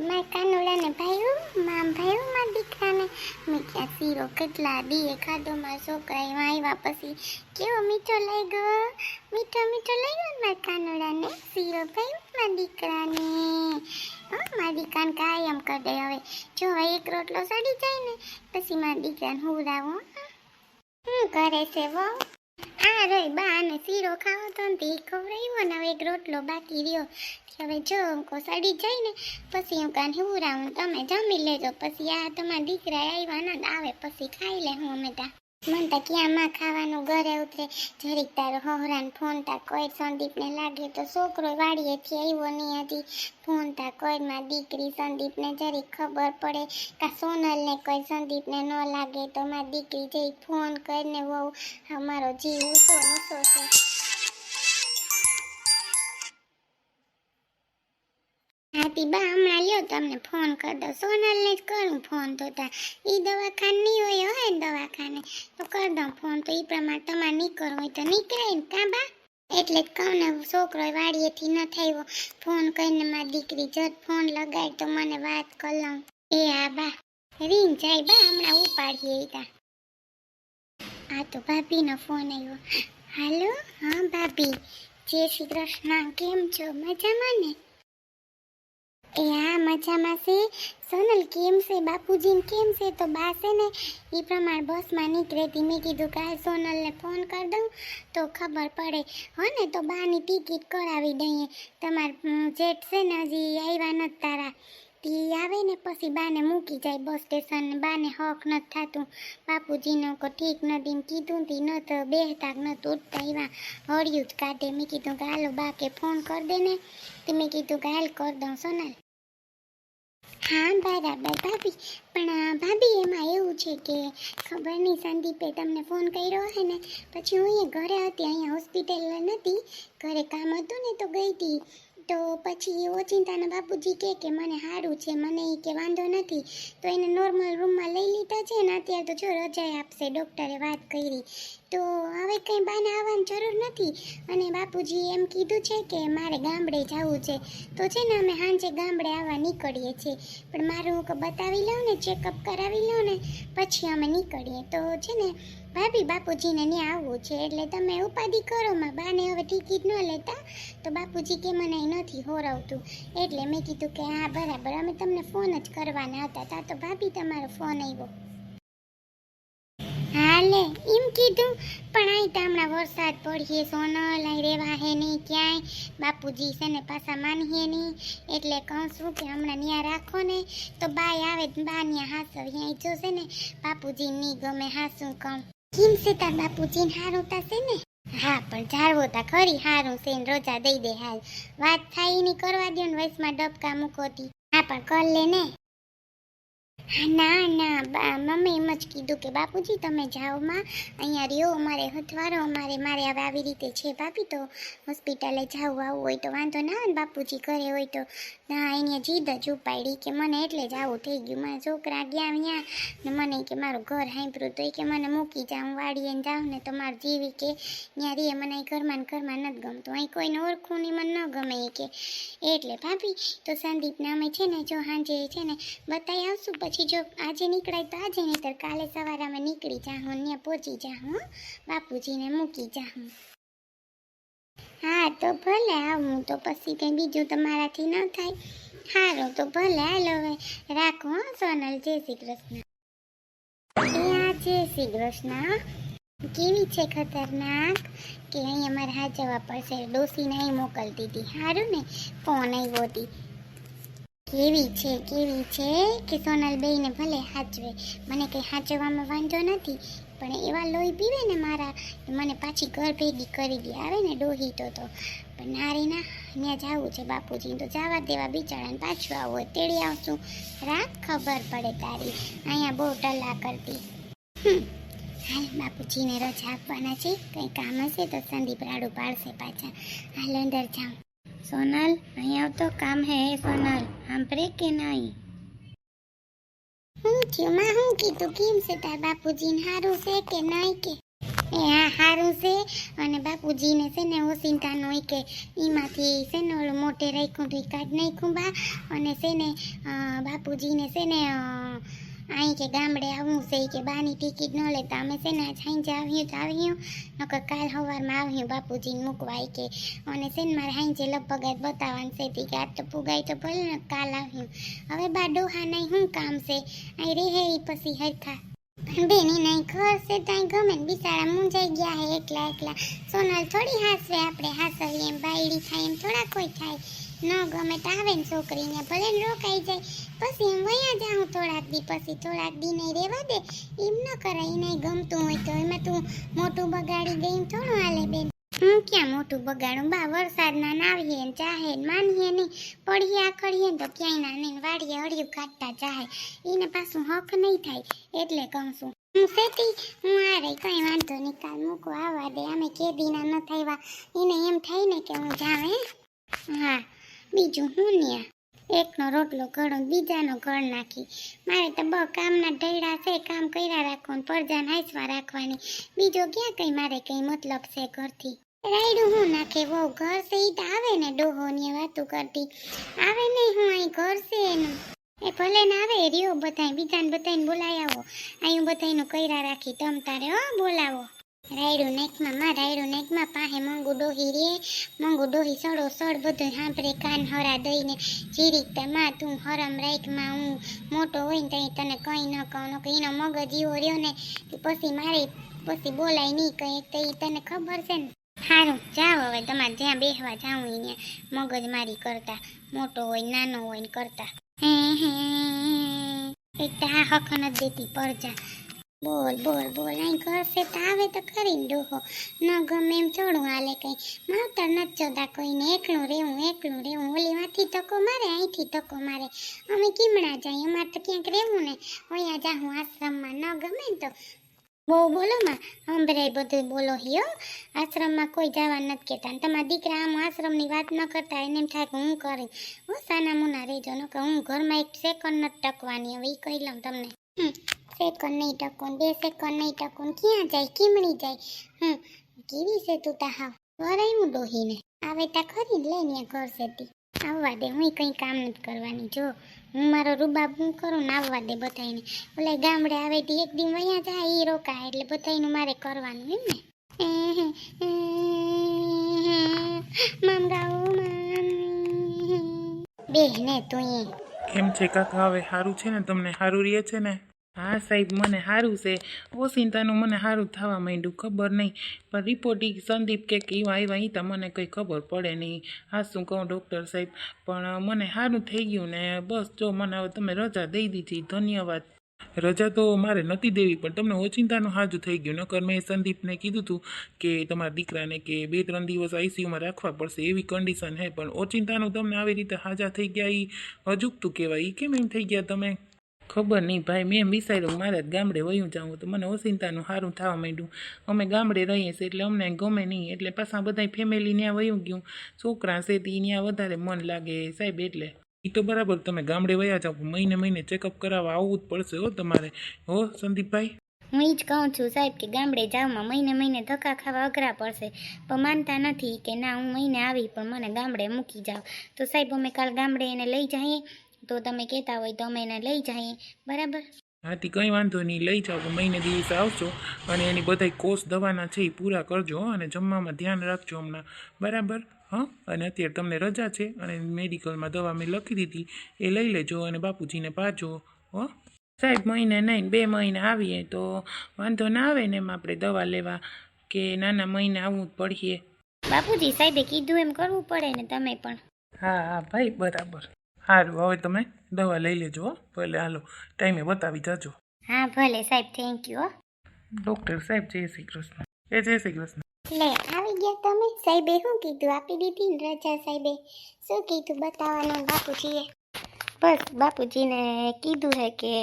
મારા કાનુડાને ભાઈઓ, મામ ભાઈ મારા દીકરાને. મેં ક્યાં શીરો કેટલા દીએ ખાધો, મારા છોકરા એમાં આવ્યા પછી કેવો મીઠો લઈ ગયો મીઠો મીઠો લઈ ગયો મારા કાનુડાને? શીરો ભાઈ મારા દીકરાને. હા, મારા દીકરાને કાયમ કરી દે હવે. જો એક રોટલો સડી જાય ને, પછી મારા દીકરાને હુવડાવું શું કરે છે, વહુ? આ રે બા અને શીરો ખાવો તો ને રહ્યો ને હવે એક રોટલો બાકી રહ્યો. હવે જો અંકો સડી જાય ને, પછી હું કાન હુરાવું તમે જમી લેજો. પછી આ તમારા દીકરા આવ્યા ના આવે, પછી ખાઈ લે હું અમે તા. મન તો ક્યાં માં ખાવાનું ઘરે ઉતરે? જરીક તારો હોહરાન ફોન તા કોઈ, સંદીપને લાગે તો છોકરો વાડીએથી આવ્યો નહીં હતી ફોન તા કોઈ માં દીકરી, સંદીપને જરીક ખબર પડે. કા સોનલને કોઈ, સંદીપને ન લાગે તો મારી દીકરી જઈ ફોન કરીને વહુ અમારો જીવ ઊંચો ઊંચો છે. હાથી બા હમણાં લ્યો, તમને ફોન કરી દો સોનલને જ કરું ફોન તો તા એ દવાખાને નહીં હોય હોય દવાખાને. તો કરી દઉં ફોન. તો એ પ્રમાણે તમારે નીકળવું હોય તો નીકળાય ને. કાં બા? એટલે જ કહું ને છોકરો વાડીએથી ન થયો. ફોન કરીને મારી દીકરી જત ફોન લગાડ તો મને વાત કરી લઉં. એ હા બા. રીંગ જાય બા, હમણાં ઉપાડીએ તા આ તો ભાભીનો ફોન આવ્યો હાલો? હા, ભાભી. જય શ્રી કૃષ્ણ. કેમ છો? મજામાં ને? એ હા મજામાં છે સોનલ કેમ છે બાપુજીને કેમ છે તો બા છે ને એ પ્રમાણે બસમાં નીકળે હતી મેં કીધું કે આ સોનલને ફોન કરી દઉં તો ખબર પડે હો ને તો બાની ટિકિટ કરાવી દઈએ તમારા જેટ છે ને હજી આવ્યા નથી તારા તી આવે ને પછી બાને મૂકી જાય બસ સ્ટેશન ને બાને હક નથી થતું બાપુજીનો કો ઠીક નથી ને કીધું તી ન તો બેહતા ન તો ઉઠતા એવા હળિયું જ કાઢે મેં કીધું કે હાલો બા કે ફોન કરી દે ને તો મેં કીધું કે હાલ કરી દઉં સોનલ હા, બરાબર, ભાભી. પણ ભાભી એમાં એવું છે કે ખબર નહીં, સંદીપે તમને ફોન કર્યો હે ને, પછી હું અહીંયા ઘરે હતી, અહીંયા હોસ્પિટલ નથી, ઘરે કામ હતું ને તો ગઈ હતી. તો પછી ઓચિંતાના બાપુજી કહે કે મને સારું છે, મને એ કે વાંધો નથી. તો એને નોર્મલ રૂમમાં લઈ લીધા છે ને, અત્યારે તો જો રજાઈ આપશે ડૉક્ટરે વાત કરી. તો હવે કંઈ બાને આવવાની જરૂર નથી. અને બાપુજી એમ કીધું છે કે મારે ગામડે જવું છે. તો છે ને અમે સાંજે ગામડે આવવા નીકળીએ છીએ. પણ મારું હું બતાવી લઉં ને, ચેકઅપ કરાવી લઉં ને, પછી અમે નીકળીએ. તો છે ને ભાભી બાપુજીને ત્યાં આવવું છે. એટલે તમે ઉપાધિ કરો, માં બાને હવે ટિકિટ ન લેતા. તો બાપુજી કે મને નથી હોરવતું. એટલે મેં કીધું કે હા, બરાબર. અમે તમને ફોન જ કરવાના હતા. તા તો ભાભી તમારો ફોન આવ્યો. કીધું, પણ અહીં તો હમણાં વરસાદ પડીએ સોનલ, અહીં રેવા હે નહીં ક્યાંય. બાપુજી છે ને પાછા માનીએ નહીં. એટલે કહું છું કે હમણાં ત્યાં રાખો ને, તો બાય આવે બા ત્યાં હાસો અહીં જોશે ને. બાપુજી નહીં ગમે હાસું કહું. કેમ છે તાર બાપુજીને હારું થશે ને? હા, પણ જાળવો તા ખરી, હારું છે ને રોજા દઈ દે હાલ. વાત થાય નહીં, કરવા દો ને વયસમાં ડબકા મૂકોતી હા, પણ કર લે ને. ના ના, બા, મમ્મી એમ જ કીધું કે, બાપુજી, તમે જાઓ માં. અહીંયા રહ્યો, અમારે હથવારો, અમારે, મારે હવે આવી રીતે છે ભાભી, તો હોસ્પિટલે જવું, આવું હોય તો વાંધો ના ને બાપુજી ઘરે હોય તો. ના, અહીંયા જીદ જ ઉપાડી કે મને એટલે જ આવું થઈ ગયું. મારા છોકરા ગયા અહીંયા ને મને કે મારું ઘર હાંભળ્યું તો એ કે મને મૂકી જાઉં વાડીએ ને જાઉં ને તો મારું જીવી કે ત્યાં રહીએ. મને અહીં ઘરમાં ને ઘરમાં નથી ગમતું. અહીં કોઈને ઓળખું નહીં મને ન ગમે કે. એટલે ભાભી, તો સંદીપને અમે છે ને, જો સાંજે છે ને બતાવી આવશું, પછી જો આજે નીકળાય તો આજે નહીંતર કાલે સવારે અમે નીકળી જાઉં ત્યાં પહોંચી જાઉં હો. બાપુજીને મૂકી જાઉં હા. તો ભલે આવું તો પછી કંઈ બીજું તમારાથી ન થાય. સારું તો ભલે હાલો હવે. રાખો હો, સોનલ, જય શ્રી કૃષ્ણ. આ જય શ્રી કૃષ્ણ. કેવી છે ખતરનાક? કે અહીંયા મારે જવા પડશે, ડોસીને અહીં મોકલતી હતી. સારું ને, ફોન આવ્યો હતી કેવી છે કેવી છે કે સોનલ બેને ભલે હાચવે. મને કંઈ હાચવવામાં વાંધો નથી, પણ એવા લોહી પીવે ને મારા મને પાછી ઘર ભેગી કરી દે. આવે ને ડોહી તો તો. પણ નારીના ત્યાં જવું છે બાપુજી. તો જવા દેવા બિચારાને પાછું આવો તેડી આવશું. રાખ ખબર પડે તારી. અહીંયા બહુ ટલા કરતી. હાલ બાપુજીને રજા આપવાના છે. કંઈ કામ હશે તો સંદીપ રાડું પાડશે પાછા. હાલ અંદર જાઉં. સોનલ, અહીં આવતો કામ હે સોનલ. સાંભળે કે નહીં? હું થયું માં હું કીધું કેમ છે? તાર બાપુજીને સારું છે કે નહીં કે? એ હા સારું છે. અને બાપુજીને છે ને ઓસિંતા નો કે એમાંથી છે ને ઓલું મોટે રાખ્યું તો ઈ કાઢ નાખ્યું બા અને છે ને બાપુજીને છે ને અહીં કે ગામડે આવવું છે કે બાની ટિકિટ ન લેતા અમે છે ને છાઈ સાંજે આવ્યું તો આવ્યું નકર કાલ સવારમાં આવ્યું બાપુજીને મૂકવા કે. અને છે ને મારે સાંજે લગભગ આજ બતાવવાનું છે તી કે આજ તો પુગાય તો ભલે ને કાલ આવ્યું હવે બા ડોહા નહીં શું કામ છે? અહીં રહે ઈ પછી હરખા. બેની નહીં ઘર છે ત્યાં ગમે ને બિચારા મૂંઝાઈ ગયા હે એકલા એકલા. સોનલ થોડી હાસવે, આપણે હાસવીએ એમ બાયડી થાય એમ થોડા કોઈ થાય. ન ગમે તો આવે ને છોકરીને ભલે રોકાઈ જાય, પછી એમ વયા જાઉં થોડાક દી પછી થોડાક દી નહીં રહેવા દે, એમ ન કરાય એને ગમતું હોય તો એમાં તું મોટું બગાડી ગઈ થોડું હાલે બેન. હું ક્યાં મોટું બગાડું? બા વરસાદના નાવીએ ને ચાહે માનીએ નહીં. પડીએ, આખડીએ તો ક્યાંય ના નહીં. વાડીએ અડિયું કાઢતા ચાહે એને પાછું હક નહીં થાય, એટલે કહું છું. હું સેતી, હું આ રહી કઈ વાંધો નહીં, કાલ મૂકો, આવવા દે. અમે કેદીના ન થયા એને એમ થાય ને કે હું જાઉં હા. બીજું હું ન્યા એકનો રોટલો ઘડો બીજાનો ઘર નાખી. મારે તો બહુ કામના ઢૈડા છે, કામ કર્યા રાખવાનું પરજાને હાંસવા રાખવાની. બીજો ક્યાં કંઈ મારે કંઈ મતલબ છે ઘરથી? રાયડું હું નાખે, વહુ ઘર છે તો આવે ને ડોહોની વાતો કરતી. આવે નહીં હું અહીં ઘર છે એનું. એ ભલે ને આવે રહ્યો બધાય, બીજાને બધાને બોલાય આવો. અહીં બધાયનું કર્યા રાખી, તમ તારે, હો, બોલાવો. રાયડું નેકમાં માં રાયડું નેકમાં પાસે મંગુ ડોહી રે મંગુ ડોહી સડો સડ બધું સાંભળે કાન હરા દઈને જીરીક તે માં તું હરમ રાખમાં હું મોટો હોય ને તઈ તને કઈ ન કહું કે એનો મગજ એવો રહ્યો ને કે પછી મારે પછી બોલાય નહીં કઈ તો ઈ તને ખબર છે ને સારું જાઓ હવે તમારે જ્યાં બેહવા ઈ ત્યાં મગજ મારી કરતા મોટો હોય નાનો હોય ને કરતા હે હે એક તો આ હક નથી દેતી પરજા બોલ બોલ બોલ. અહીં તો આવે તો ખરી ડોહો. ન ગમે એમ થોડું હાલે કઈ. માવતર ન ચોદા કોઈને. એકલું રહેવું એકલું રહેવું. ઓલી વાથી તકો મારે અહીંથી તકો મારે. અમે કીમણા જાય અમારે તો ક્યાંક રહેવું ને. અહીંયા જાઉં આશ્રમમાં. ન ગમે તો. બહુ બોલો માં હંભરાય બધું બોલો હિયો આશ્રમમાં કોઈ જવા નથી કહેતા. તમારા દીકરા આમ આશ્રમની વાત ન કરતા એને એમ થાય કે હું કરી. હું સાના મુના રહેજો. ન કે હું ઘરમાં એક સેકન્ડ નથી ટકવાની હવે એ કહી લઉં તમને. હમ, સેકન્ડ નહીં ટકો ને બે સેકન્ડ નહીં ટકો ને ક્યાં જાય કીમણી જાય? હમ, કેવી છે તું તા હાવ? વરાયું ડોહીને. આવે તા ખરી લે ને ઘર સેતી આવવા દે હું કંઈ કામ નથી કરવાની. જો, હું મારો રૂબાબ હું કરું ને આવવા દે બધાને ઓલે ગામડે આવે તે, એક દી વયા જાય એ રોકાય, એટલે બધાનું મારે કરવાનું એમ ને. મમ ગાવું મમ. બે ને તું એમ છે કાકા, હવે સારું છે ને? તમને સારું રહે છે ને? હા સાહેબ મને સારું છે. ઓસિંતાનું મને સારું થવા માંડ્યું, ખબર નહીં. પણ રિપોર્ટ સંદીપ કે એવા આવ્યા એ મને કંઈ ખબર પડે નહીં. હા, શું કહું ડૉક્ટર સાહેબ? પણ મને સારું થઈ ગયું ને, બસ જો મને હવે તમે રજા દઈ દીધી, ધન્યવાદ. રજા તો મારે નથી દેવી, પણ તમને ઓચિંતાનું હાજુ થઈ ગયું. નકર મેં સંદીપને કીધું હતું કે તમારા દીકરાને કે બે ત્રણ દિવસ આઈસીયુમાં રાખવા પડશે, એવી કન્ડિશન હે પણ ઓચિંતાનું તમને આવી રીતે હાજા થઈ ગયા એ અજુકતું કહેવાય એ કેમ એમ થઈ ગયા તમે? ખબર નહીં ભાઈ, મેં વિચાર્યું મારે જ ગામડે વયું જાઉં તો મને ઓચિંતાનું સારું થવા માંડ્યું. અમે ગામડે રહીએ છીએ એટલે અમને ગમે નહીં, એટલે પાછા બધા ફેમિલી ત્યાં વયું ગયું. છોકરા છે તે ત્યાં વધારે મન લાગે સાહેબ એટલે. એ તો બરાબર તમે ગામડે વયા જાઓ મહિને મહિને ચેકઅપ કરાવવા આવવું જ પડશે હો તમારે. હો, સંદીપભાઈ? હું જ કહું છું સાહેબ કે ગામડે જાવમાં મહિને મહિને ધક્કા ખાવા અઘરા પડશે. પણ માનતા નથી કે ના, હું મહિને આવી પણ મને ગામડે મૂકી જાઉં તો સાહેબ અમે કાલ ગામડે એને લઈ જઈએ. તો તમે કહેતા હોય તો અમે એને લઈ જઈએ. બરાબર? હાથી કંઈ વાંધો નહીં. લઈ જાઓ તો મહિને દિવસે આવશો અને એની બધાય કોર્સ દવાના છે એ પૂરા કરજો અને જમવામાં ધ્યાન રાખજો હમણાં. બરાબર? હા? અને અત્યારે તમને રજા છે અને મેડિકલમાં દવા મેં લખી દીધી. એ લઈ લેજો અને બાપુજીને પાજો હો. સાહેબ મહિને નહીં બે મહિને આવીએ તો વાંધો ના આવે ને એમ આપણે દવા લેવા કે નાના મહિને આવવું જ પડીએ બાપુજી સાહેબે કીધું એમ કરવું પડે ને તમે પણ. હા હા ભાઈ બરાબર. સારું હવે તમે દવા લઈ લેજો હો. ભલે હાલો ટાઈમે બતાવી જાજો. હા ભલે સાહેબ થેન્ક યુ હો. ડૉક્ટર સાહેબ જય શ્રી કૃષ્ણ. એ જય શ્રી કૃષ્ણ. લે આવી ગયા તમે? સાહેબે શું કીધું? આપી દીધી ને રજા સાહેબે. શું કીધું? બતાવવાનું બાપુજીએ. બસ બાપુજીને કીધું છે કે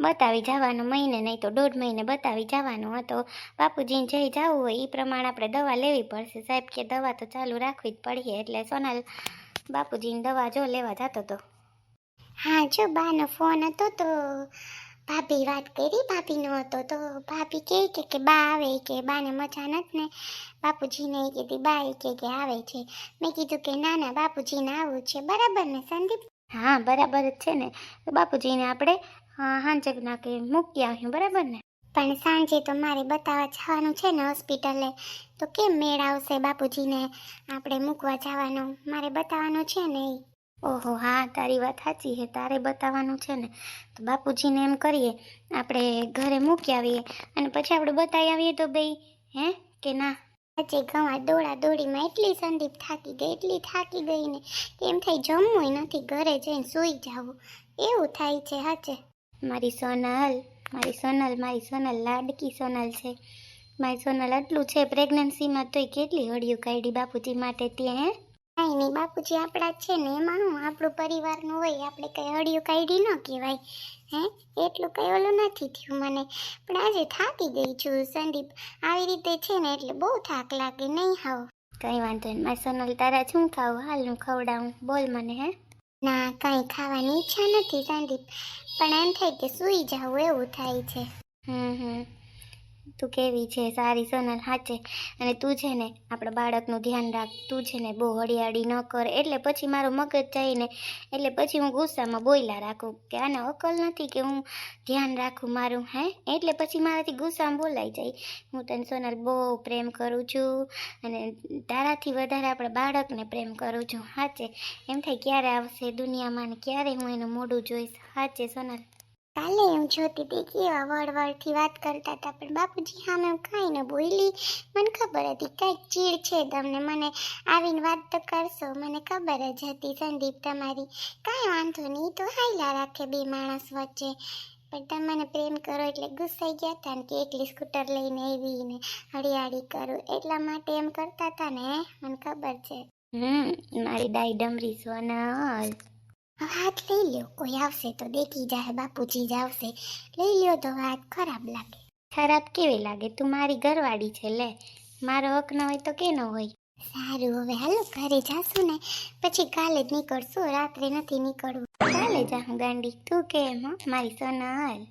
બતાવી જવાનું મહિને નહીં તો દોઢ મહિને બતાવી જવાનું હતો. બાપુજીને જઈ જવું હોય એ પ્રમાણે આપણે દવા લેવી પડશે. સાહેબ કે દવા તો ચાલુ રાખવી જ પડીએ એટલે સોનલ બાપુજીની દવા જો લેવા જતો હતો હા જો બાનો ફોન હતો તો ભાભી વાત કરી ભાભીનો હતો તો ભાભી કહે કે કે બા આવે કે બાને મજા નથી ને. બાપુજીને એ કીધી બા એ કે કે આવે છે. મેં કીધું કે ના ના બાપુજીને આવું છે. બરાબર ને સંદીપ? હા બરાબર જ છે ને. તો બાપુજીને આપણે હાંજકના કે મૂકી આવ્યું બરાબર ને? પણ સાંજે તો મારે બતાવવા જવાનું છે ને હોસ્પિટલે. તો કેમ મેળ આવશે બાપુજીને? આપણે મૂકવા જવાનું. મારે બતાવવાનું છે ને એ ઓહો હા તારી વાત સાચી છે. તારે બતાવવાનું છે ને. તો બાપુજીને એમ કરીએ આપણે ઘરે મૂકી આવીએ અને પછી આપણે બતાવી આવીએ તો ભાઈ હે કે ના? આજે ગવા દોડા દોડીમાં એટલી સંદીપ થાકી ગઈ એટલી થાકી ગઈ ને. એમ થાય જમવું નથી ઘરે જઈને સૂઈ જવું. એવું થાય છે હાચે. મારી સોનલ મારી સોનલ મારી સોનલ લાડકી સોનલ છે. મારી સોનલ આટલું છે પ્રેગ્નન્સીમાં તોય કેટલી હળિયું કાઢી બાપુજી માટે ત્યાં હે? કાંઈ નહીં બાપુજી આપણા જ છે ને એમાં હું આપણું પરિવારનું હોય આપણે કંઈ હળિયું કાઢી ન કહેવાય હે? એટલું કંઈ ઓલું નથી થયું મને. પણ આજે થાકી ગઈ છું સંદીપ. આવી રીતે છે ને એટલે બહુ થાક લાગે નહીં હાવ? કંઈ વાંધો નહીં મારી સોનલ તારા શું ખાવું? હાલ હું ખવડાવું. બોલ મને હે? ના, કંઈ ખાવાની ઈચ્છા નથી, સંદીપ. પણ એમ થાય કે સૂઈ જાવ એવું થાય છે. હમ હમ. તું કેવી છે? સારી સોનલ સાચે અને તું છે ને, આપણા બાળકનું ધ્યાન રાખ. તું છે ને, બહુ હળિયાળી ન કર. એટલે પછી મારો મગજ જાય ને એટલે પછી હું ગુસ્સામાં બોયલા રાખું કે આને અકલ નથી કે હું ધ્યાન રાખું મારું, હે? એટલે પછી મારાથી ગુસ્સામાં બોલાઈ જાય. હું તને સોનલ બહુ પ્રેમ કરું છું અને તારાથી વધારે આપણા બાળકને પ્રેમ કરું છું. સાચે એમ થાય, ક્યારે આવશે દુનિયામાં ને ક્યારે હું એનું મોઢું જોઈશ? સાચે સોનલ. કાલે એમ જોતી હતી કેવા વળવળથી વાત કરતા હતા, પણ બાપુજી હું કાંઈ ન બોલી. મને ખબર હતી કાંઈક ચીડ છે તમને, મને આવીને વાત તો કરશો, મને ખબર જ હતી સંદીપ તમારી. કાંઈ વાંધો નહીં તો હાઈલા રાખે બે માણસ વચ્ચે. પણ તમે મને પ્રેમ કરો એટલે ગુસ્સાઈ ગયા હતા ને કે એકલી સ્કૂટર લઈને આવી ને હળિયાળી કરું. એટલા માટે એમ કરતા હતા ને, મને ખબર છે. હમ, મારી ડાઈ ડમરી સોનલ હાથ લઈ લ્યો. કોઈ આવશે તો દેખી જાય બાપુજી જ આવશે. લઈ લ્યો તો વાત ખરાબ લાગે. ખરાબ કેવી લાગે? તું મારી ઘરવાળી છે લે. મારો હક ન હોય તો કે ન હોય? સારું હવે હાલો ઘરે જાશું ને. પછી કાલે જ નીકળશું રાત્રે નથી નીકળવું. કાલે જાઉં ગાંડી. તું કેમ મારી સોનલ